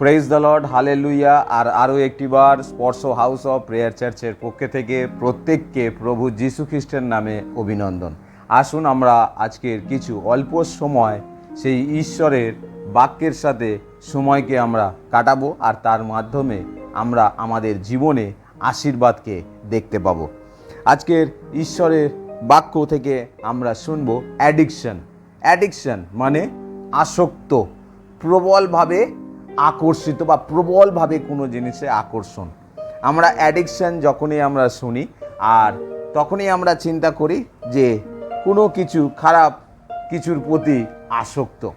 Praise the Lord হালে লুইয়া আর আরও একটিবার স্পর্শ হাউস অফ প্রেয়ার চার্চের পক্ষে থেকে প্রত্যেককে প্রভু যীশু খ্রিস্টের নামে অভিনন্দন। আসুন আমরা আজকের কিছু অল্প সময় সেই ঈশ্বরের বাক্যের সাথে সময়কে আমরা কাটাবো আর তার মাধ্যমে আমরা আমাদের জীবনে আশীর্বাদকে দেখতে পাবো। আজকের ঈশ্বরের বাক্য থেকে আমরা শুনব অ্যাডিকশন অ্যাডিকশন মানে আসক্ত, প্রবলভাবে আকর্ষিত বা প্রবলভাবে কোনো জিনিসে আকর্ষণ। আমরা অ্যাডিকশান যখনই আমরা শুনি, আর তখনই আমরা চিন্তা করি যে কোনো কিছু খারাপ কিছুর প্রতি আসক্ত।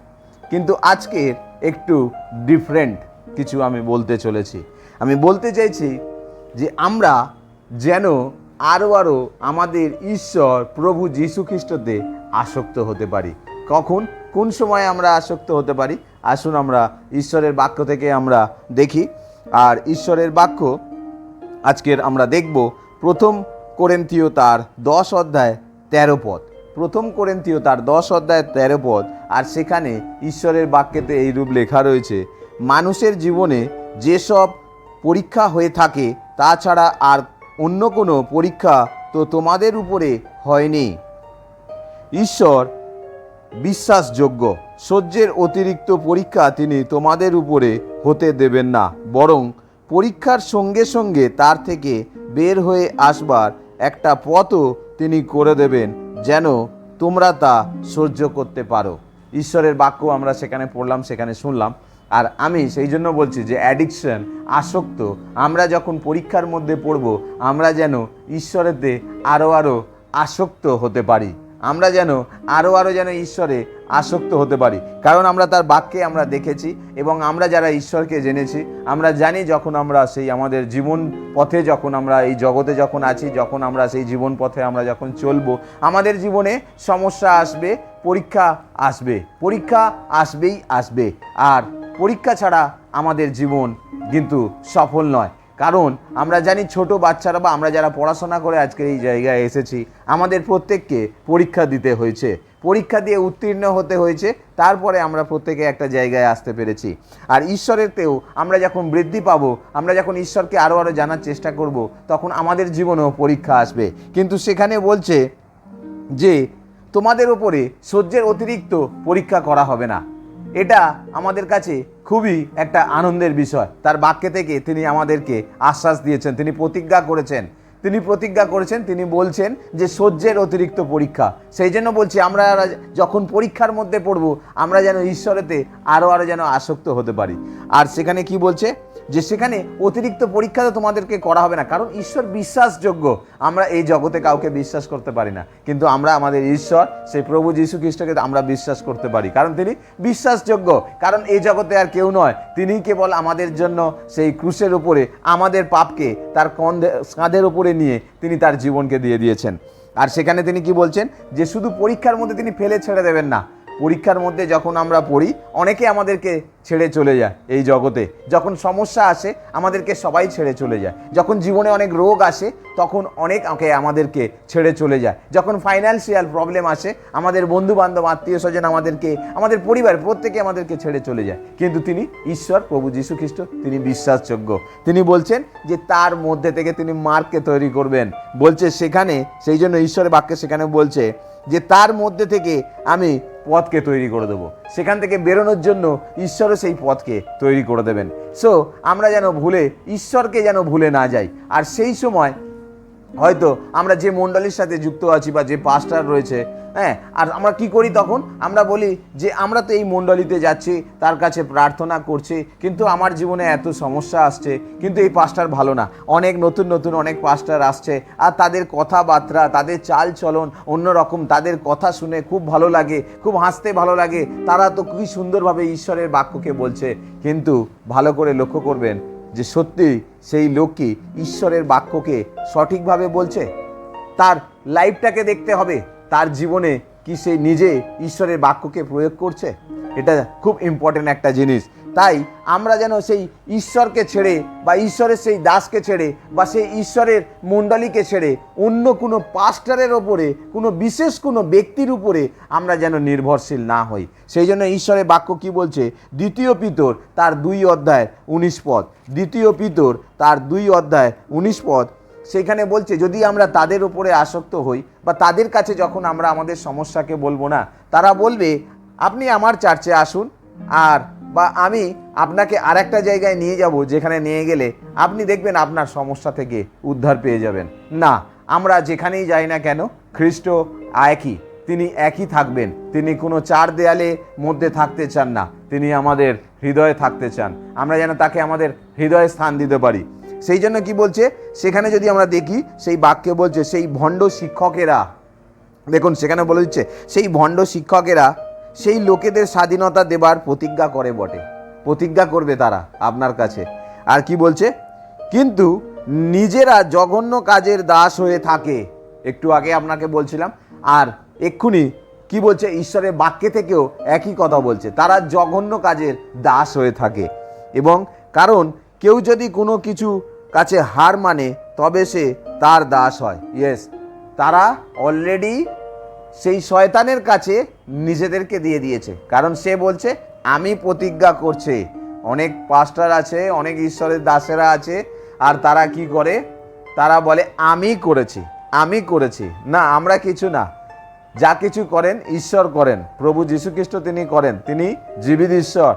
কিন্তু আজকের একটু ডিফারেন্ট কিছু আমি বলতে চলেছি। আমি বলতে চাইছি যে আমরা যেন আরও আরও আমাদের ঈশ্বর প্রভু যীশু খ্রিস্টতে আসক্ত হতে পারি। কখন? কোন সময় আমরা আসক্ত হতে পারি? আসুন আমরা ঈশ্বরের বাক্য থেকে আমরা দেখি। আর ঈশ্বরের বাক্য আজকের আমরা দেখব প্রথম কোরেন্থীয় তার দশ অধ্যায় তেরো পদ। প্রথম করেন্তীয় তার দশ অধ্যায় তেরো পদ, আর সেখানে ঈশ্বরের বাক্যেতে এই রূপ লেখা রয়েছে, মানুষের জীবনে যেসব পরীক্ষা হয়ে থাকে তাছাড়া আর অন্য কোনো পরীক্ষা তো তোমাদের উপরে হয়নি। ঈশ্বর বিশ্বাসযোগ্য। সহ্যের অতিরিক্ত পরীক্ষা তিনি তোমাদের উপরে হতে দেবেন না, বরং পরীক্ষার সঙ্গে সঙ্গে তার থেকে বের হয়ে আসবার একটা পথও তিনি করে দেবেন, যেন তোমরা তা সহ্য করতে পারো। ঈশ্বরের বাক্য আমরা সেখানে পড়লাম, সেখানে শুনলাম। আর আমি সেই জন্য বলছি যে অ্যাডিকশন আসক্ত, আমরা যখন পরীক্ষার মধ্যে পড়ব, আমরা যেন ঈশ্বরেতে আরও আরও আসক্ত হতে পারি। আমরা যেন আরও আরও যেন ঈশ্বরে আসক্ত হতে পারি। কারণ আমরা তার বাক্যে আমরা দেখেছি এবং আমরা যারা ঈশ্বরকে জেনেছি, আমরা জানি যখন আমরা সেই আমাদের জীবন পথে যখন আমরা এই জগতে যখন আছি, যখন আমরা সেই জীবন পথে আমরা যখন চলবো, আমাদের জীবনে সমস্যা আসবে, পরীক্ষা আসবে, পরীক্ষা আসবেই আসবে। আর পরীক্ষা ছাড়া আমাদের জীবন কিন্তু সফল নয়। কারণ আমরা জানি ছোট বাচ্চারা বা আমরা যারা পড়াশোনা করে আজকের এই জায়গায় এসেছি, আমাদের প্রত্যেককে পরীক্ষা দিতে হয়েছে। পরীক্ষা দিয়ে উত্তীর্ণ হতে হয়েছে, তারপরে আমরা প্রত্যেকে একটা জায়গায় আসতে পেরেছি। আর ঈশ্বরেরতেও আমরা যখন বৃদ্ধি পাবো, আমরা যখন ঈশ্বরকে আরও আরও জানার চেষ্টা করব, তখন আমাদের জীবনেও পরীক্ষা আসবে। কিন্তু সেখানে বলছে যে, তোমাদের ওপরে সহ্যের অতিরিক্ত পরীক্ষা করা হবে না। এটা আমাদের কাছে খুবই একটা আনন্দের বিষয়। তার বাক্যে থেকে তিনি আমাদেরকে আশ্বাস দিয়েছেন তিনি প্রতিজ্ঞা করেছেন তিনি প্রতিজ্ঞা করেছেন, তিনি বলছেন যে সহ্যের অতিরিক্ত পরীক্ষা। সেই জন্য বলছি, আমরা যখন পরীক্ষার মধ্যে পড়ব, আমরা যেন ঈশ্বরেতে আরও আরও যেন আসক্ত হতে পারি। আর সেখানে কি বলছে? যে সেখানে অতিরিক্ত পরীক্ষা তো তোমাদেরকে করা হবে না, কারণ ঈশ্বর বিশ্বাসযোগ্য। আমরা এই জগতে কাউকে বিশ্বাস করতে পারি না, কিন্তু আমরা আমাদের ঈশ্বর, সেই প্রভু যীশু খ্রিস্টকে আমরা বিশ্বাস করতে পারি। কারণ তিনি বিশ্বাসযোগ্য, কারণ এই জগতে আর কেউ নয়। তিনি কেবল আমাদের জন্য সেই ক্রুশের উপরে, আমাদের পাপকে, তার কন্ধে, কাঁধের উপরে নিয়ে তিনি তার জীবনকে দিয়ে দিয়েছেন। আর সেখানে তিনি কি বলছেন? যে শুধু পরীক্ষার মধ্যে তিনি ফেলে ছেড়ে দেবেন না পরীক্ষার মধ্যে যখন আমরা পড়ি, অনেকে আমাদেরকে ছেড়ে চলে যায় এই জগতে। যখন সমস্যা আসে, আমাদেরকে সবাই ছেড়ে চলে যায়। যখন জীবনে অনেক রোগ আসে, তখন অনেক আমাদেরকে ছেড়ে চলে যায়। যখন ফাইন্যান্সিয়াল প্রবলেম আসে, আমাদের বন্ধু বান্ধব আত্মীয় স্বজন আমাদেরকে, আমাদের পরিবার, প্রত্যেকে আমাদেরকে ছেড়ে চলে যায়। কিন্তু তিনি ঈশ্বর, প্রভু যীশু খ্রিস্ট তিনি বিশ্বাসযোগ্য। তিনি বলছেন যে, তার মধ্যে থেকে তিনি মার্ককে তৈরি করবেন। বলছে, সেখানে, সেই জন্য ঈশ্বরের বাক্যে সেখানে বলছে যে, তার মধ্যে থেকে আমি পথকে তৈরি করে দেবো। সেখান থেকে বেরোনোর জন্য ঈশ্বরও সেই পথকে তৈরি করে দেবেন। সো আমরা যেন ভুলে, ঈশ্বরকে যেন ভুলে না যাই। আর সেই সময় হয়তো আমরা যে মণ্ডলীর সাথে যুক্ত আছি বা যে পাস্টার রয়েছে হ্যাঁ আর আমরা কি করি তখন? আমরা বলি যে, আমরা তো এই মণ্ডলীতে যাচ্ছি, তার কাছে প্রার্থনা করছি, কিন্তু আমার জীবনে এত সমস্যা আসছে, কিন্তু এই পাস্টার ভালো না। অনেক নতুন নতুন অনেক পাস্টার আসছে, আর তাদের কথাবার্তা, তাদের চাল চলন অন্যরকম, তাদের কথা শুনে খুব ভালো লাগে, খুব হাসতে ভালো লাগে। তারা তো খুবই সুন্দরভাবে ঈশ্বরের বাক্যকে বলছে। কিন্তু ভালো করে লক্ষ্য করবেন যে, সত্যি সেই লোক কি ঈশ্বরের বাক্যকে সঠিকভাবে বলছে? তার লাইফটাকে দেখতে হবে। তার জীবনে কি সে নিজে ঈশ্বরের বাক্যকে প্রয়োগ করছে? এটা খুব ইম্পর্টেন্ট একটা জিনিস। তাই আমরা যেন সেই ঈশ্বরকে ছেড়ে বা ঈশ্বরের সেই দাসকে ছেড়ে বা সেই ঈশ্বরের মণ্ডলীকে ছেড়ে অন্য কোনো পাস্টারের ওপরে, কোনো বিশেষ কোনো ব্যক্তির উপরে আমরা যেন নির্ভরশীল না হই। সেই জন্য ঈশ্বরের বাক্য কি বলছে? দ্বিতীয় পিতর তার দুই অধ্যায় উনিশ পদ। দ্বিতীয় পিতর তার দুই অধ্যায় উনিশ পদ। সেখানে বলছে, যদি আমরা তাদের উপরে আসক্ত হই বা তাদের কাছে যখন আমরা আমাদের সমস্যাকে বলব না, তারা বলবে, আপনি আমার চার্চে আসুন, আর বা আমি আপনাকে আর একটা জায়গায় নিয়ে যাব, যেখানে নিয়ে গেলে আপনি দেখবেন আপনার সমস্যা থেকে উদ্ধার পেয়ে যাবেন। না, আমরা যেখানেই যাই না কেন, খ্রিস্ট একই, তিনি একই থাকবেন। তিনি কোনো চার দেয়ালে মধ্যে থাকতে চান না, তিনি আমাদের হৃদয়ে থাকতে চান। আমরা যেন তাকে আমাদের হৃদয়ে স্থান দিতে পারি। সেই জন্য কি বলছে? সেখানে যদি আমরা দেখি, সেই বাক্যে বলছে, সেই ভণ্ড শিক্ষকেরা। দেখুন, সেখানে বলে দিচ্ছে, সেই ভণ্ড শিক্ষকেরা, সেই লোকেদের স্বাধীনতা দেবার প্রতিজ্ঞা করে বটে। প্রতিজ্ঞা করবে তারা আপনার কাছে। আর কি বলছে? কিন্তু নিজেরা জঘন্য কাজের দাস হয়ে থাকে। একটু আগে আপনাকে বলছিলাম। আর এক্ষুনি কি বলছে? ঈশ্বরের বাক্যে থেকেও একই কথা বলছে। তারা জঘন্য কাজের দাস হয়ে থাকে। এবং কারণ, কেউ যদি কোনো কিছু কাছে হার মানে তবে সে তার দাস হয়। ইয়েস তারা অলরেডি সেই শয়তানের কাছে নিজেদেরকে দিয়ে দিয়েছে। কারণ সে বলছে, আমি প্রতিজ্ঞা করছে। অনেক পাস্টার আছে, অনেক ঈশ্বরের দাসেরা আছে, আর তারা কি করে? তারা বলে, আমি করেছি আমি করেছি। না, আমরা কিছু না। যা কিছু করেন, ঈশ্বর করেন। প্রভু যীশুখ্রিস্ট তিনি করেন। তিনি জীবিত ঈশ্বর।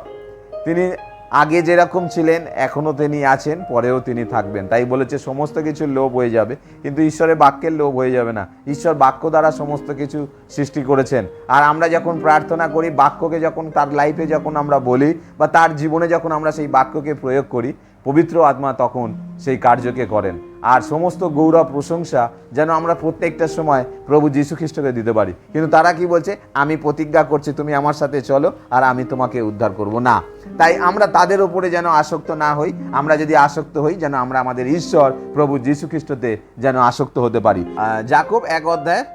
তিনি আগে যেরকম ছিলেন, এখনও তিনি আছেন, পরেও তিনি থাকবেন। তাই বলেছে, সমস্ত কিছু লোভ হয়ে যাবে। কিন্তু ঈশ্বরের বাক্যের লোভ হয়ে যাবে না। ঈশ্বর বাক্য দ্বারা সমস্ত কিছু সৃষ্টি করেছেন। আর আমরা যখন প্রার্থনা করি, বাক্যকে যখন তার লাইফে যখন আমরা বলি, বা তার জীবনে যখন আমরা সেই বাক্যকে প্রয়োগ করি, পবিত্র আত্মা তখন সেই কার্যকে করেন। আর সমস্ত গৌরব প্রশংসা যেন আমরা প্রত্যেকটা সময় প্রভু যীশু খ্রিস্টকে দিতে পারি। কিন্তু তারা কি বলছে? আমি প্রতিজ্ঞা করছি, তুমি আমার সাথে চলো আর আমি তোমাকে উদ্ধার করব। না। তাই আমরা তাদের উপরে যেন আসক্ত না হই, আমরা যদি আসক্ত হই, যেন আমরা আমাদের ঈশ্বর প্রভু যীশু খ্রিস্টতে যেন আসক্ত হতে পারি। জাকব এক অধ্যায়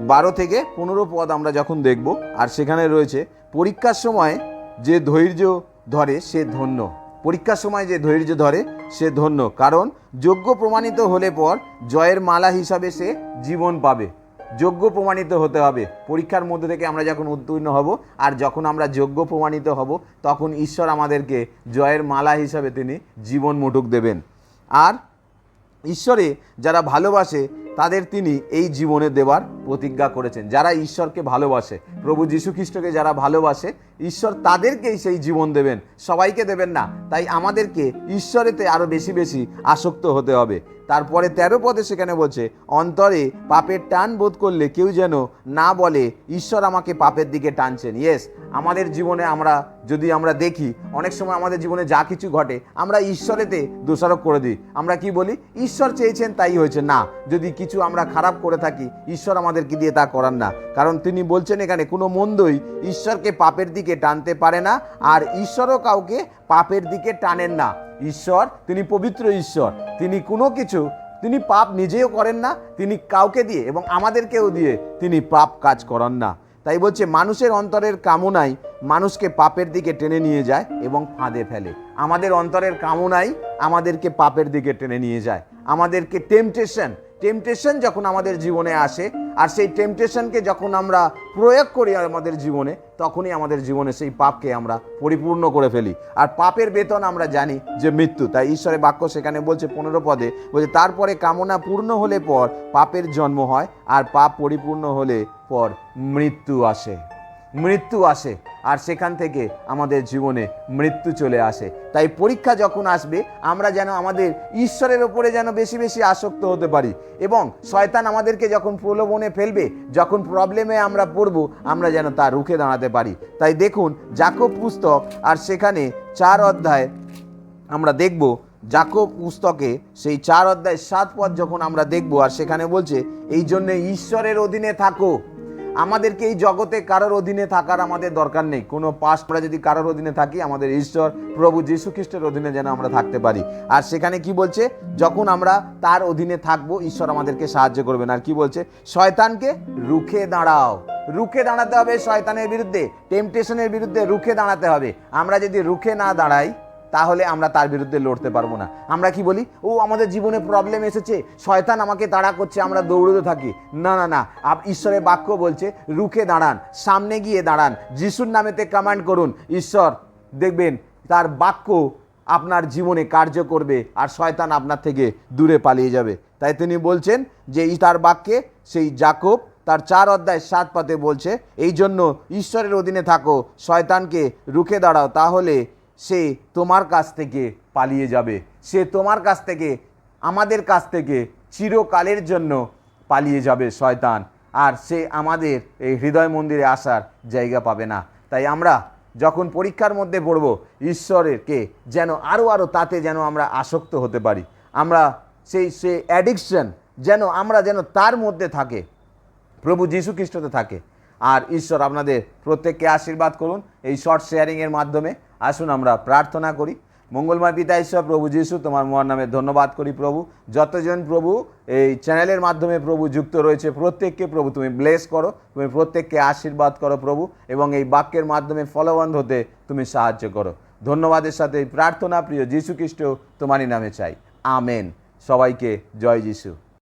বারো থেকে পনেরো পদ আমরা যখন দেখব, আর সেখানে রয়েছে, পরীক্ষার সময় যে ধৈর্য ধরে সে ধন্য। পরীক্ষার সময় যে ধৈর্য ধরে, সে ধন্য। কারণ যোগ্য প্রমাণিত হলে পর জয়ের মালা হিসাবে সে জীবন পাবে। যোগ্য প্রমাণিত হতে হবে। পরীক্ষার মধ্যে থেকে আমরা যখন উত্তীর্ণ হব আর যখন আমরা যোগ্য প্রমাণিত হব, তখন ঈশ্বর আমাদেরকে জয়ের মালা হিসাবে তিনি জীবন মুটুক দেবেন। আর ঈশ্বরে যারা ভালোবাসে তাদের তিনি এই জীবনে দেওয়ার প্রতিজ্ঞা করেছেন। যারা ঈশ্বরকে ভালোবাসে, প্রভু যীশু খ্রিস্টকে যারা ভালোবাসে, ঈশ্বর তাদেরকেই সেই জীবন দেবেন। সবাইকে দেবেন না, তাই আমাদেরকে ঈশ্বরেতে আরও বেশি বেশি আসক্ত হতে হবে। তারপরে তেরো পদে সেখানে বলছে, অন্তরে পাপের টান বোধ করলে কেউ যেন না বলে, ঈশ্বর আমাকে পাপের দিকে টানছেন। ইয়েস আমাদের জীবনে আমরা, যদি আমরা দেখি, অনেক সময় আমাদের জীবনে যা কিছু ঘটে, আমরা ঈশ্বরেতে দোষারোপ করে দিই। আমরা কি বলি? ঈশ্বর চেয়েছেন তাই হয়েছে। না, যদি কিছু আমরা খারাপ করে থাকি, ঈশ্বর আমাদেরকে দিয়ে তা করার না। কারণ তিনি বলছেন এখানে, কোনো মন্দই ঈশ্বরকে পাপের দিকে টানতে পারে না, আর ঈশ্বরও কাউকে পাপের দিকে টানেন না। ঈশ্বর, তিনি পবিত্র ঈশ্বর। তিনি কোনো কিছু, তিনি পাপ নিজেও করেন না, তিনি কাউকে দিয়ে এবং আমাদেরকেও দিয়ে তিনি পাপ কাজ করান না। তাই বলছে, মানুষের অন্তরের কামনাই মানুষকে পাপের দিকে টেনে নিয়ে যায় এবং ফাঁদে ফেলে। আমাদের অন্তরের কামনাই আমাদেরকে পাপের দিকে টেনে নিয়ে যায়। আমাদেরকে টেম্পটেশন টেম্পটেশন যখন আমাদের জীবনে আসে, আর সেই টেম্পটেশনকে যখন আমরা প্রয়োগ করি আমাদের জীবনে, তখনই আমাদের জীবনে সেই পাপকে আমরা পরিপূর্ণ করে ফেলি। আর পাপের বেতন আমরা জানি যে মৃত্যু। তাই ঈশ্বরের বাক্য সেখানে বলছে পনেরো পদে, বলছে, তারপরে কামনা পূর্ণ হলে পর পাপের জন্ম হয়, আর পাপ পরিপূর্ণ হলে পর মৃত্যু আসে। মৃত্যু আসে আর সেখান থেকে আমাদের জীবনে মৃত্যু চলে আসে। তাই পরীক্ষা যখন আসবে, আমরা যেন আমাদের ঈশ্বরের ওপরে যেন বেশি বেশি আসক্ত হতে পারি এবং শয়তান আমাদেরকে যখন প্রলোভনে ফেলবে, যখন প্রবলেমে আমরা পড়ব, আমরা যেন তা রুখে দাঁড়াতে পারি। তাই দেখুন, জাকব পুস্তক আর সেখানে চার অধ্যায় আমরা দেখব। জাকব পুস্তকে সেই চার অধ্যায় সাত পথ যখন আমরা দেখব, আর সেখানে বলছে, এই জন্য ঈশ্বরের অধীনে থাকো। আমাদেরকে এই জগতে কারোর অধীনে থাকার আমাদের দরকার নেই। কোনো পাশ আমরা যদি কারোর অধীনে থাকি, আমাদের ঈশ্বর, প্রভু যীশু খ্রিস্টের অধীনে যেন আমরা থাকতে পারি। আর সেখানে কি বলছে? যখন আমরা তার অধীনে থাকব, ঈশ্বর আমাদেরকে সাহায্য করবেন। আর কি বলছে? শয়তানকে রুখে দাঁড়াও। রুখে দাঁড়াতে হবে শয়তানের বিরুদ্ধে টেম্পটেশনের বিরুদ্ধে রুখে দাঁড়াতে হবে। আমরা যদি রুখে না দাঁড়াই তাহলে আমরা তার বিরুদ্ধে লড়তে পারব না। আমরা কি বলি? ও আমাদের জীবনে প্রবলেম এসেছে, শয়তান আমাকে তাড়া করছে, আমরা দৌড়তে থাকি। না না না, আপ ঈশ্বরের বাক্য বলছে, রুখে দাঁড়ান, সামনে গিয়ে দাঁড়ান, যিশুর নামেতে কমান্ড করুন। ঈশ্বর, দেখবেন, তার বাক্য আপনার জীবনে কার্য করবে আর শয়তান আপনার থেকে দূরে পালিয়ে যাবে। তাই তিনি বলছেন যে তার বাক্যে সেই জাকব তার চার অধ্যায় সাত পাতে বলছে, এই জন্য ঈশ্বরের অধীনে থাকো, শয়তানকে রুখে দাঁড়াও, তাহলে সে তোমার কাছ থেকে পালিয়ে যাবে। সে তোমার কাছ থেকে, আমাদের কাছ থেকে চিরকালের জন্য পালিয়ে যাবে শয়তান। আর সে আমাদের এই হৃদয় মন্দিরে আসার জায়গা পাবে না। তাই আমরা যখন পরীক্ষার মধ্যে পড়ব, ঈশ্বরেরকে যেন আরও আরও তাতে যেন আমরা আসক্ত হতে পারি। আমরা সেই সে অ্যাডিকশন যেন আমরা যেন তার মধ্যে থাকে, প্রভু যীশু খ্রিস্টতে থাকে। আর ঈশ্বর আপনাদের প্রত্যেককে আশীর্বাদ করুন এই শর্ট শেয়ারিংয়ের মাধ্যমে। আসুন আমরা প্রার্থনা করি। মঙ্গলময় পিতা ঈশ্বর, প্রভু যীশু, তোমার মহার নামে ধন্যবাদ করি প্রভু। যতজন প্রভু এই চ্যানেলের মাধ্যমে প্রভু যুক্ত রয়েছে, প্রত্যেককে প্রভু তুমি ব্লেস করো, তুমি প্রত্যেককে আশীর্বাদ করো প্রভু এবং এই বাক্যের মাধ্যমে ফলবন্ধ হতে তুমি সাহায্য করো। ধন্যবাদের সাথে এই প্রার্থনা প্রিয় যীশু খ্রিস্ট তোমারই নামে চাই। আমেন। সবাইকে জয় যিশু।